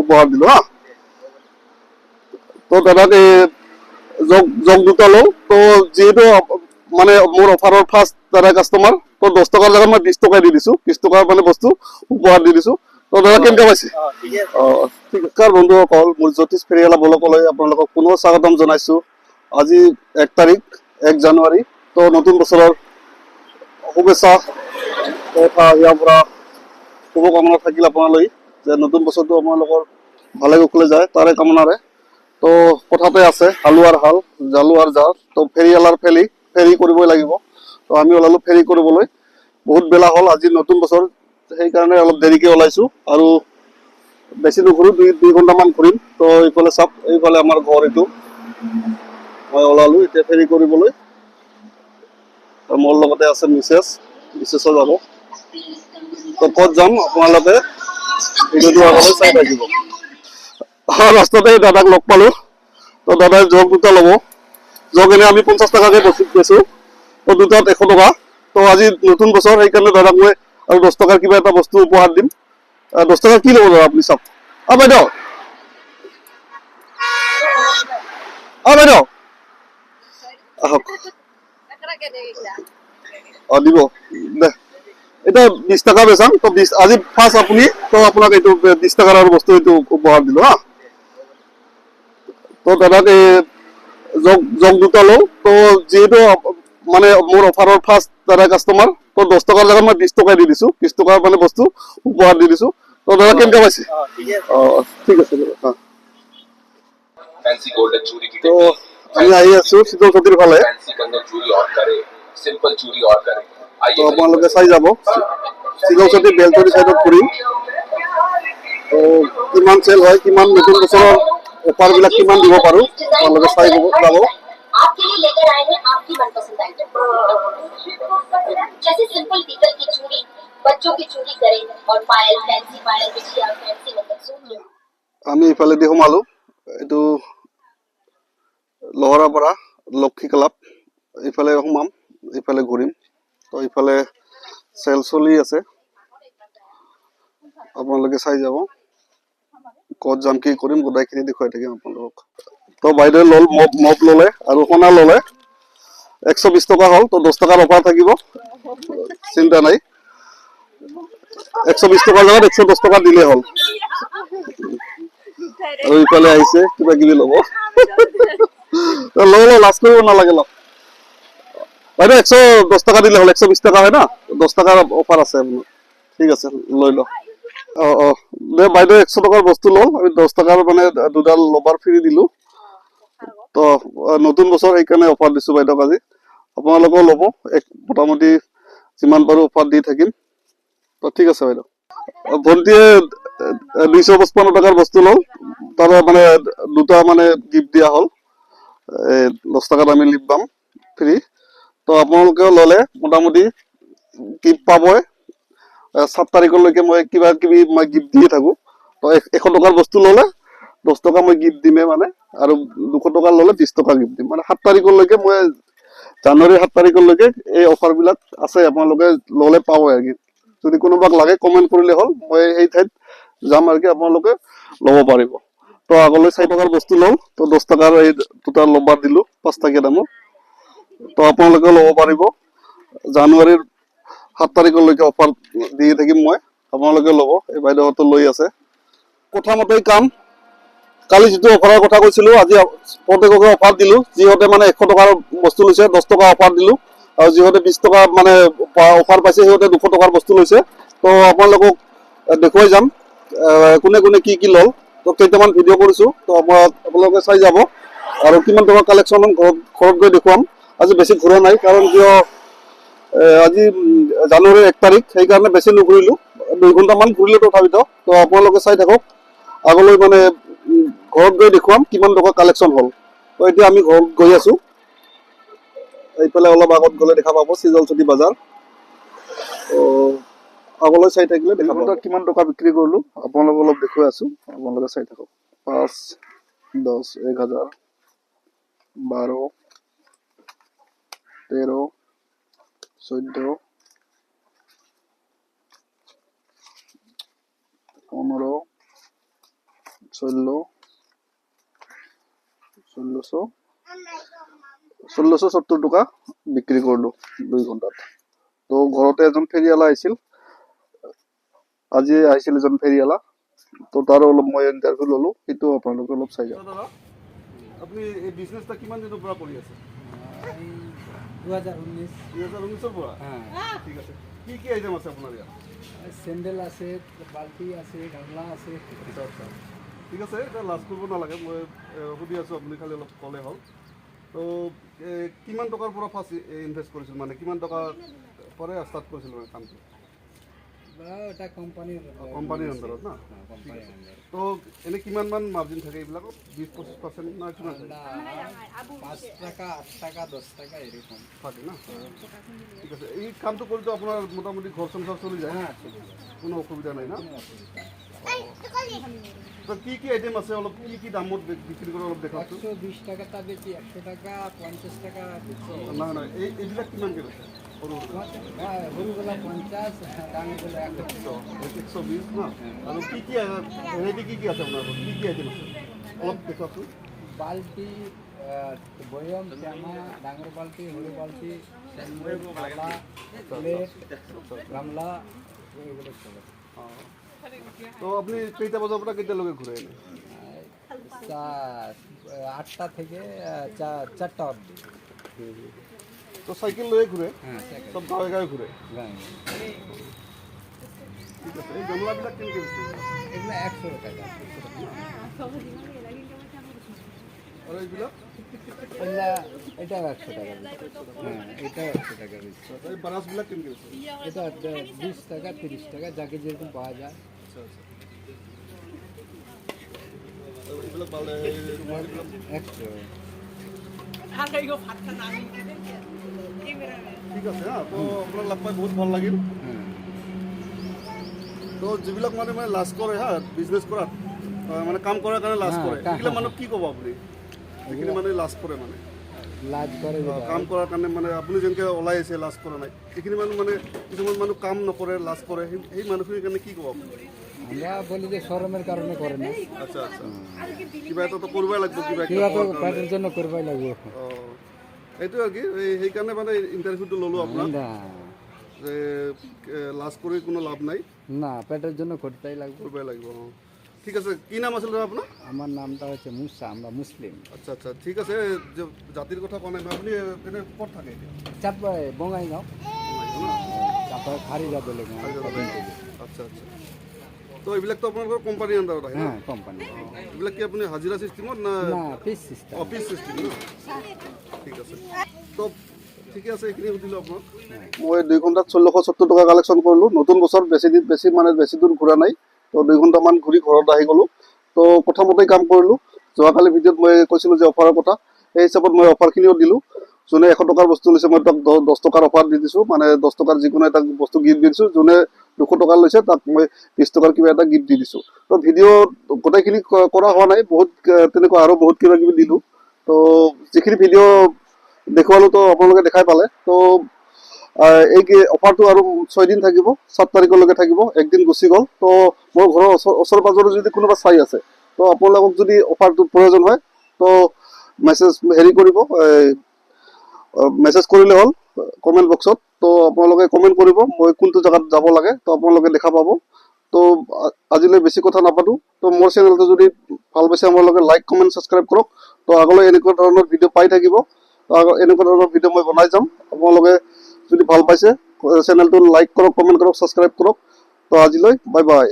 উপহার দিলো হা? তো দাদাক জগ লওঁ। তো যিহেতু মানে মোৰ অফাৰৰ ফাৰ্ষ্ট দাদা কাষ্টমাৰ তো দহ টকাৰ জেগাত মই বিশ টকাই দি দিছো। বিশ টকাৰ মানে বস্তু উপহাৰ দি দিছো। তো দাদা কেনেকুৱা পাইছে? অ', ঠিক আছে। বন্ধুসকল মোৰ জ্যোতিষ ফেৰিয়ালা ব্লকলৈ আপোনালোকক পুনৰ স্বাগতম জনাইছো। আজি এক তাৰিখ এক জানুৱাৰী। তো নতুন বছৰৰ শুভেচ্ছা। তথা ইয়াৰ পৰা শুভকামনা থাকিল আপোনালৈ। যে নতুন বছৰটো আপোনালোকৰ ভালে কুশলে যায়, তাৰে কামনাৰে। তো কথাতে আছে, হালোৱাৰ হাল, জালুৱাৰ জাল, তো ফেৰিয়ালাৰ ফেৰি ফেৰি কৰিবই লাগিব। তো আমি ওলালো ফেৰি কৰিবলৈ। বহুত বেলা হ'ল, আজি নতুন বছৰ, সেইকাৰণে অলপ দেৰিকে ওলাইছো। আৰু বেছি নুঘূৰো, দুই দুই ঘণ্টামান ঘূৰিম। তো এইফালে চাওক, এইফালে আমাৰ ঘৰ এইটো। মই ওলালো এতিয়া ফেৰি কৰিবলৈ। মোৰ লগতে আছে মিছেছ মিছেছো যাব তো ক'ত যাম আপোনালোকে? চাই থাকিব। ৰাস্তাতে দাদাক লগ পালো। তো দাদাই জগ দুটা ল'ব। জগ এনে আমি পঞ্চাছ টকাকে বস্তু বেচো তো দুটাত এশ টকা। তো আজি নতুন বছৰ সেইকাৰণে দাদাক মই আৰু দহ টকাৰ কিবা এটা বস্তু উপহাৰ দিম। দহ টকা কি ল'ব দাদা আপুনি চাওক। অ বাইদেউ। অ বাইদেউ। আহক। অ দিব। দে। এটা বিশ টকা বেচাম। তো বিশ আজি ফাৰ্ষ্ট আপুনি তো আপোনাক এইটো বিশ টকাৰ বস্তু এইটো উপহাৰ দিলোঁ হা। তো দাদা এই জগ জগ দুটা লওঁ। তো যিহেতু মানে মোৰ অফাৰৰ ফাৰ্ষ্ট দাদা কাষ্টমাৰ তো দহ টকাৰ জেগাত মই বিশ টকাই দি দিছোঁ। বিশ টকাৰ মানে বস্তু উপহাৰ দি দিছোঁ। তো দাদা কেনেকৈ পাইছে? অঁ ঠিক আছে। দাদা তো আমি আহি আছো শীতল চতিৰ ফালে। চিম্পল চুৰি অৰ্ডাৰ और करे सिंपल चूड़ी और करे তো आइए আপোনালোকে চাই যাব শীতল চৌধুৰী বেলতলি চাইডত ফুৰিম তো কিমান চেল হয় কিমান নতুন বছৰৰ অফাৰ বিলাক কিমান দিব পাৰো আপোনালোকে চাই যাব যাব आपके लिए लेकर आए हैं आपकी मनपसंद आइटम जैसे सिंपल पीतल की चूड़ी बच्चों की चूड़ी करें और पायल फैंसी पायल बिछिया फैंसी मंगलसूत्र আমি ইফালেদি সোমালো এইটো লহৰাপাৰা লক্ষী ক্লাব ইফালে সোমাম ইফালে ঘূৰিম তো ইফালে চেল চলি আছে। আপোনালোকে চাই যাব। ক'ত যাম, কি কৰিম, গোটেইখিনি দেখুৱাই থাকিম আপোনালোকক। তো বাইদেৱে ল'ল, মপ মপ ল'লে, আৰু সোণা ল'লে। একশ বিশ টকা হ'ল, তো দহ টকাৰ অফাৰ থাকিব। চিন্তা নাই। একশ বিশ টকাৰ জেগাত, একশ দহ টকা দিলেই হ'ল। আৰু ইফালে আহিছে কিবা কিবি ল'ব লৈ লওঁ, লাজ কৰিব নালাগে, লওক। বাইদেউ একশ দহ টকা দিলে হ'ল একশ বিশ টকা হয় না? দহ টকাৰ অফাৰ আছে ঠিক আছে লৈ। লওক অ অ বাইদেউ একশ টকাৰ বস্তু ল'ল আমি দহ টকাৰ মানে দুডাল লবাৰ ফ্ৰী দিলো। তো নতুন বছৰ সেইকাৰণে অফাৰ দিছো বাইদেউক আজি। আপোনালোকেও ল'ব এক মোটামুটি যিমান পাৰো অফাৰ দি থাকিম। তো ঠিক আছে বাইদেউ আহ, ভন্টিয়ে দুইশ পঁচপন্ন টকাৰ বস্তু ল'ল। তাৰে মানে দুটা মানে গিফ্ট দিয়া হ'ল। দহ টকাত আমি লিপ বাম ফ্ৰী তো আপোনালোকেও ল'লে মোটামুটি গিফ্ট পাবই। সাত তাৰিখলৈকে মই কিবা কিবি মই গিফ্ট দিয়ে থাকো। তো এশ টকাৰ বস্তু ল'লে, দহ টকা মই গিফ্ট দিমে মানে আৰু দুশ টকাৰ ল'লে বিশ টকা গিফ্ট দিম। মানে সাত তাৰিখলৈকে মই, জানুৱাৰী সাত তাৰিখলৈকে এই অফাৰ বিলাক আছে, আপোনালোকে ল'লে পাব আৰু যদি কোনোবাক লাগে কমেণ্ট কৰিলে হ'ল, মই সেই ঠাইত যাম আৰু কি, আপোনালোকে ল'ব পাৰিব। তো আগলৈ চাৰি টকাৰ বস্তু ল'ম, তো দহ টকাৰ এই দুটা লম্বাৰ দিলো, পাঁচ টকীয়া দামৰ তো আপোনালোকে ল'ব পাৰিব। জানুৱাৰীৰ সাত তাৰিখলৈকে অফাৰ দি থাকিম মই। আপোনালোকে ল'ব, এই বাইদেউহঁতে লৈ আছে। কথামতেই কাম, কালি যিটো অফাৰৰ কথা কৈছিলো, আজি প্ৰত্যেককে অফাৰ দিলো। যিহঁতে মানে এশ টকাৰ বস্তু লৈছে, দহ টকা অফাৰ দিলো। আৰু যিহঁতে বিশ টকা মানে অফাৰ পাইছে, সিহঁতে দুশ টকাৰ বস্তু লৈছে। তো আপোনালোকক দেখুৱাই যাম কোনে কোনে কি কি ল'ল। তো কেইটামান ভিডিঅ' কৰিছো, তো আপোনালোকে চাই যাব। আৰু কিমান টকা কালেকশ্যন ঘৰত ঘৰত গৈ দেখুৱাম। আজি বেছি ঘূৰা নাই কাৰণ কিয় আজি জানুৱাৰীৰ এক তাৰিখ সেইকাৰণে বেছি নুঘূৰিলো। দুই ঘণ্টামান ঘূৰিলো তথাপিতো। তো আপোনালোকে চাই থাকক আগলৈ মানে ঘৰত গৈ দেখুৱাম কিমান টকা কালেকশ্যন হ'ল। তো এতিয়া আমি ঘৰত গৈ আছো। এইফালে অলপ আগত গ'লে দেখা পাব চিজলচুটি বজাৰ। তো আগলৈ চাই থাকিলে দেখা পাব। কিমান টকা বিক্ৰী কৰিলো আপোনালোকক অলপ দেখুৱাই আছো। আপোনালোকে চাই থাকক। পাঁচ দহ এক হাজাৰ বাৰ তেৰ চৈধ্য পনেরো ষোল্ল ষোল্লশো ষোল্লশো সত্তৰ টকা বিক্ৰী কৰিলো দুই ঘন্টাত তো ঘৰতে এজন ফেৰিয়ালা আহিছিল আজি আহিছিল এজন ফেৰিয়ালা তো তাৰো অলপ মই ইণ্টাৰভিউ ললো সেইটো আপোনালোকে অলপ চাই যাওক আপুনি এই বিজনেছটা কিমান দিনৰ পৰা কৰি আছে দু হাজার উনিশ। হাজাৰ ঊনৈছৰ পৰা হ্যাঁ। ঠিক আছে। কি কি আইটেম আছে আপোনাৰ ইয়াত স্যান্ডেল আছে বাল্টি আছে গামলা আছে। আচ্ছা আচ্ছা। ঠিক আছে এতিয়া লাজ কৰিব নালাগে মই সুধি আছোঁ আপুনি খালি অলপ ক'লে হ'ল। তো কিমান টকাৰ পৰা ফাৰ্ষ্ট ইনভেষ্ট কৰিছিল? মানে কিমান টকা পৰে ষ্টাৰ্ট কৰিছিল মানে কামটো? ওটা কোম্পানির কোম্পানীৰ আণ্ডাৰত না? তো এনে কিমান মান মাৰ্জিন থাকে এইবিলাকত? বিছ পঁচিছ পাৰ্চেণ্ট না কিমান? পাঁচ টাকা আট টাকা দশ টাকা এরকম থাকে না? ঠিক আছে। এই কামটো কৰিতো আপোনাৰ মোটামুটি ঘৰ সংসাৰ চলি যায় কোনো অসুবিধা নাই না। তো কি কি আইটেম আছে? অলপ কি কি দামত বি- বিক্ৰী কৰে অলপ দেখাওকচোন। একশো বিশ টাকাটা বেশি একশো টাকা পঞ্চাশ টাকা বেশি নাই নাই এই এইবিলাক কিমানকৈ লৈছে সৰু হ্যাঁ পঞ্চাশ একশো বিশ কি কি আছে আইটেম আছে বালতি বয়ম টেমা ডাঙর বালতি সৰু বালতি গামলা তো আপুনি কেইটা পৰা কেতিয়ালৈকে ঘূৰে এনে চা- আটটা থেকে চারটা অবধি তো সাইকেল লৈয়ে ঘুরে হ্যাঁ ঠিক আছে এই গামলাবিলাক কেনেকৈ এগুলো একশো টাকা। একশো টাকা হ্যাঁ একশো টাকা এই এটা বিশ টাকা তিরিশ টাকা যাকে যেরকম পাওয়া যায়। আচ্ছা আচ্ছা। একশো। ঠিক আছে হা তো আপোনাৰ লগ পাই বহুত ভালো লাগিল। হ্যাঁ তো যিবিলাক মানে মানে লাজ কৰে হা বিজনেছ কৰাত মানে কাম কৰাৰ কাৰণে লাজ কৰে সেইবিলাক মানুহক কি ক'ব আপুনি? যিখিনি মানে লাজ কৰে মানে। লাজ কাম কৰাৰ কাৰণে মানে আপুনি যেনেকৈ ওলাই আহিছে লাজ কৰা নাই সেইখিনি মানুহ মানে কিছুমান মানুহ কাম নকৰে লাজ কৰে সেই মানুহখিনিৰ কাৰণে কি ক'ব আপুনি? আমরা বলি যে শরমের কারণে করে না। আচ্ছা আচ্ছা। কিবা এটাতো কৰিবই লাগিব কিবা কিবা তো পেটের জন্য করবাই লাগবে। অঁ এইটোৱে আৰু কি এই সেইকাৰণে মানে ইণ্টাৰভিউটো ল'লোঁ আপোনাক। না। যে লাজ কৰি কোনো লাভ নাই। না পেটের জন্য করতেই লাগবে। কৰিবই লাগিব ঠিক আছে কি নাম আছিল দাদা আপোনাৰ? আমার নামটা হচ্ছে মুসা আমরা মুসলিম। আচ্ছা আচ্ছা ঠিক আছে যে জাতিৰ কথা মই আপুনি এনে ক'ত থাকে চাপায় বঙ্গাইগাঁও চাপায় খারিজা বলে আচ্ছা আচ্ছা। তো এইবিলাকতো আপোনালোকৰ কোম্পানীৰ আণ্ডাৰত আহে হ্যাঁ কোম্পানি এইবিলাক কি আপুনি হাজিৰা চিষ্টেমত না পিস সিস্টেম অফিচ চিষ্টেম ন? ঠিক আছে। তো ঠিকে আছে এইখিনি সুধিলোঁ আপোনাক। মই দুই ঘণ্টাত ষোল্লশ সত্তৰ টকা কালেকশ্যন কৰিলোঁ। নতুন বছৰ বেছি দিন বেছি মানে বেছি দূৰ ঘূৰা নাই। তো দুই ঘণ্টামান ঘূৰি ঘৰত আহি গ'লোঁ। তো প্ৰথমতেই কাম কৰিলোঁ। যোৱাকালি ভিডিঅ'ত মই কৈছিলোঁ যে অফাৰৰ কথা। সেই হিচাপত মই অফাৰখিনিও দিলোঁ। যোনে এশ টকাৰ বস্তু লৈছে মই তাক দহ দহ টকাৰ অফাৰ দি দিছোঁ। মানে দহ টকাৰ যিকোনো এটা বস্তু গিফ্ট দি দিছোঁ। যোনে দুশ টকা লৈছে, তাক মই বিছ টকাৰ কিবা এটা গিফ্ট দি দিছোঁ। তো ভিডিঅ' গোটেইখিনি কৰা হোৱা নাই, বহুত তেনেকুৱা আৰু বহুত কিবা কিবি দিলোঁ। তো যিখিনি ভিডিঅ' দেখুৱালোঁ, তো আপোনালোকে দেখাই পালে। তো এই অফাৰটো আৰু ছয়দিন থাকিব, সাত তাৰিখলৈকে থাকিব, একদিন গুচি গ'ল। তো মোৰ ঘৰৰ ওচৰ ওচৰ পাজৰে যদি কোনোবা চাই আছে, তো আপোনালোকক যদি অফাৰটো প্ৰয়োজন হয়, তো মেছেজ হেৰি কৰিব মেছেজ কৰিলে হ'ল কমেণ্ট বক্সত তো আপোনালোকে কমেণ্ট কৰিব, মই কোনটো জেগাত যাব লাগে, তো আপোনালোকে দেখা পাব। তো, আজিলৈ বেছি কথা নাপাতো। তো, মোৰ চেনেলটো যদি ভালো পাইছে আপোনালোকে লাইক কমেণ্ট ছাবস্ক্ৰাইব কৰক। তো, আগলৈ এনেকুৱা ধৰণৰ ভিডিঅ' পাই থাকিব। এনেকুৱা ধৰণৰ ভিডিঅ' মই বনাই যাম। আপোনালোকে যদি ভালো পাইছে চেনেলটো লাইক কৰক কমেণ্ট কৰক ছাবস্ক্ৰাইব কৰক। তো, আজিলৈ বাই বাই